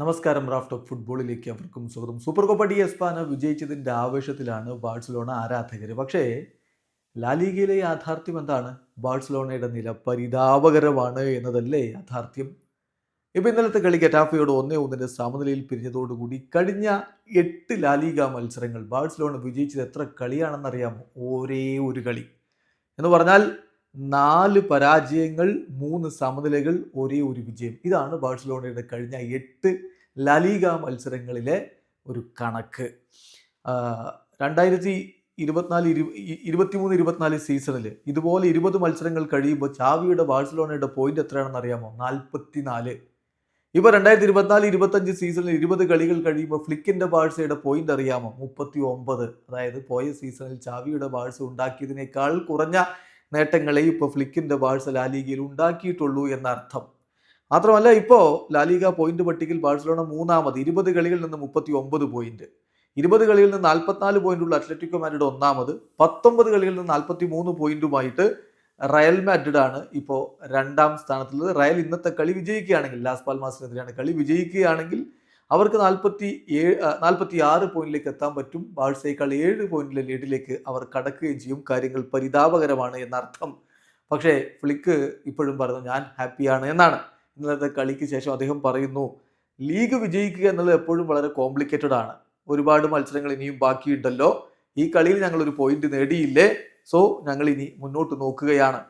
നമസ്കാരം raft of ഫുട്ബോളിലേക്ക് അവർക്കും സ്വാഗതം. സൂപ്പർ കോപ്പ ഡി എസ്പാന വിജയിച്ചതിന്റെ ആവേശത്തിലാണ് ബാഴ്സലോണ ആരാധകർ പക്ഷേ ലാലിഗയിലെ യാഥാർത്ഥ്യം എന്താണ്? ബാഴ്സലോണയുടെ നില പരിതാപകരമാണ് എന്നതല്ലേ യാഥാർത്ഥ്യം? ഇപ്പം ഇന്നലത്തെ കളി ഗെറ്റാഫയോട് ഒന്നേ ഒന്നിന്റെ സമനിലയിൽ പിരിഞ്ഞതോടുകൂടി കഴിഞ്ഞ എട്ട് ലാലിഗ മത്സരങ്ങൾ ബാഴ്സലോണ വിജയിച്ചത് എത്ര കളിയാണെന്നറിയാമോ? ഒരേ ഒരു കളി. എന്ന് പറഞ്ഞാൽ നാല് പരാജയങ്ങൾ മൂന്ന് സമനിലകൾ ഒരേ ഒരു വിജയം. ഇതാണ് ബാഴ്സലോണയുടെ കഴിഞ്ഞ എട്ട് ലലീഗ മത്സരങ്ങളിലെ ഒരു കണക്ക്. രണ്ടായിരത്തി ഇരുപത്തിനാല് ഇരു ഇരുപത്തിമൂന്ന് ഇരുപത്തിനാല് സീസണിൽ ഇതുപോലെ ഇരുപത് മത്സരങ്ങൾ കഴിയുമ്പോൾ ചാവിയുടെ ബാഴ്സലോണയുടെ പോയിന്റ് എത്രയാണെന്ന് അറിയാമോ? നാൽപ്പത്തി നാല് ഇപ്പോൾ രണ്ടായിരത്തി ഇരുപത്തിനാല് ഇരുപത്തഞ്ച് സീസണിൽ ഇരുപത് കളികൾ കഴിയുമ്പോൾ ഫ്ലിക്കിന്റെ ബാഴ്സയുടെ പോയിന്റ് അറിയാമോ? മുപ്പത്തി ഒമ്പത് അതായത് പോയ സീസണിൽ ചാവിയുടെ ബാഴ്സ ഉണ്ടാക്കിയതിനേക്കാൾ കുറഞ്ഞ നേട്ടങ്ങളെ ഇപ്പോൾ ഫ്ലിക്കിന്റെ ബാഴ്സ ലാലീഗയിൽ ഉണ്ടാക്കിയിട്ടുള്ളൂ എന്നർത്ഥം. മാത്രമല്ല ഇപ്പോൾ ലാലീഗ പോയിന്റ് പട്ടികയിൽ ബാഴ്സലോണ മൂന്നാമത് ഇരുപത് കളികളിൽ നിന്ന് മുപ്പത്തി ഒമ്പത് പോയിന്റ് ഇരുപത് കളിയിൽ നിന്ന് നാൽപ്പത്തിനാല് പോയിന്റുള്ള അത്ലറ്റിക്കോ മാഡ്രിഡ് ഒന്നാമത് പത്തൊമ്പത് കളികളിൽ നിന്ന് നാൽപ്പത്തി മൂന്ന് പോയിന്റുമായിട്ട് റയൽ മാഡ്രിഡ് ആണ് ഇപ്പോൾ രണ്ടാം സ്ഥാനത്തുള്ളത്. റയൽ ഇന്നത്തെ കളി വിജയിക്കുകയാണെങ്കിൽ ലാസ് പാൽമാസിനെതിരെയാണ് കളി വിജയിക്കുകയാണെങ്കിൽ അവർക്ക് നാൽപ്പത്തി ഏഴ് നാൽപ്പത്തി ആറ് പോയിന്റിലേക്ക് എത്താൻ പറ്റും. ബാഴ്സയേക്കാൾ ഏഴ് പോയിന്റിലെ ലീഡിലേക്ക് അവർ കടക്കുകയും ചെയ്യും. കാര്യങ്ങൾ പരിതാപകരമാണ് എന്നർത്ഥം. പക്ഷേ ഫ്ലിക്ക് ഇപ്പോഴും പറഞ്ഞു ഞാൻ ഹാപ്പിയാണ് എന്നാണ്. ഇന്നലത്തെ കളിക്ക് ശേഷം അദ്ദേഹം പറയുന്നു ലീഗ് വിജയിക്കുക എന്നുള്ളത് എപ്പോഴും വളരെ കോംപ്ലിക്കേറ്റഡ് ആണ്. ഒരുപാട് മത്സരങ്ങൾ ഇനിയും ബാക്കിയുണ്ടല്ലോ. ഈ കളിയിൽ ഞങ്ങൾ ഒരു പോയിന്റ് നേടിയില്ലേ? സോ ഞങ്ങൾ ഇനി മുന്നോട്ട് നോക്കുകയാണ്.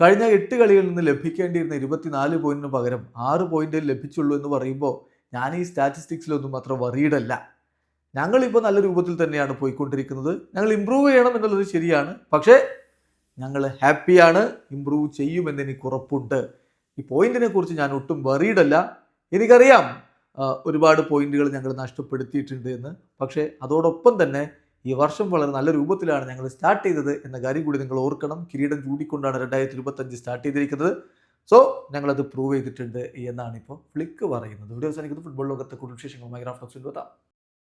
കഴിഞ്ഞ എട്ട് കളികളിൽ നിന്ന് ലഭിക്കേണ്ടിയിരുന്ന ഇരുപത്തിനാല് പോയിന്റിന് പകരം ആറ് പോയിന്റ് ലഭിച്ചുള്ളൂ എന്ന് പറയുമ്പോൾ ഞാൻ ഈ സ്റ്റാറ്റിസ്റ്റിക്സിലൊന്നും അത്ര വറീഡല്ല ഞങ്ങളിപ്പോൾ നല്ല രൂപത്തിൽ തന്നെയാണ് പോയിക്കൊണ്ടിരിക്കുന്നത്. ഞങ്ങൾ ഇമ്പ്രൂവ് ചെയ്യണം എന്നുള്ളത് ശരിയാണ്. പക്ഷേ ഞങ്ങൾ ഹാപ്പിയാണ് ഇമ്പ്രൂവ് ചെയ്യുമെന്ന് എനിക്ക് ഉറപ്പുണ്ട്. ഈ പോയിന്റിനെ കുറിച്ച് ഞാൻ ഒട്ടും വറീഡല്ല എനിക്കറിയാം ഒരുപാട് പോയിന്റുകൾ ഞങ്ങൾ നഷ്ടപ്പെടുത്തിയിട്ടുണ്ട് എന്ന്. പക്ഷേ അതോടൊപ്പം തന്നെ ഈ വർഷം വളരെ നല്ല രൂപത്തിലാണ് ഞങ്ങൾ സ്റ്റാർട്ട് ചെയ്തത് എന്ന കാര്യം കൂടി നിങ്ങൾ ഓർക്കണം. കിരീടം ചൂടിക്കൊണ്ടാണ് രണ്ടായിരത്തി ഇരുപത്തഞ്ച് സ്റ്റാർട്ട് ചെയ്തിരിക്കുന്നത്. സോ ഞങ്ങളത് പ്രൂവ് ചെയ്തിട്ടുണ്ട് എന്നാണ് ഇപ്പോൾ ഫ്ലിക്ക് പറയുന്നത്. ഇവിടെ അവസാനിക്കുന്നത് ഫുട്ബോൾ ലോകത്തെ കൂടുതൽ വിശേഷങ്ങളുമായി ഓഫ് എത്താം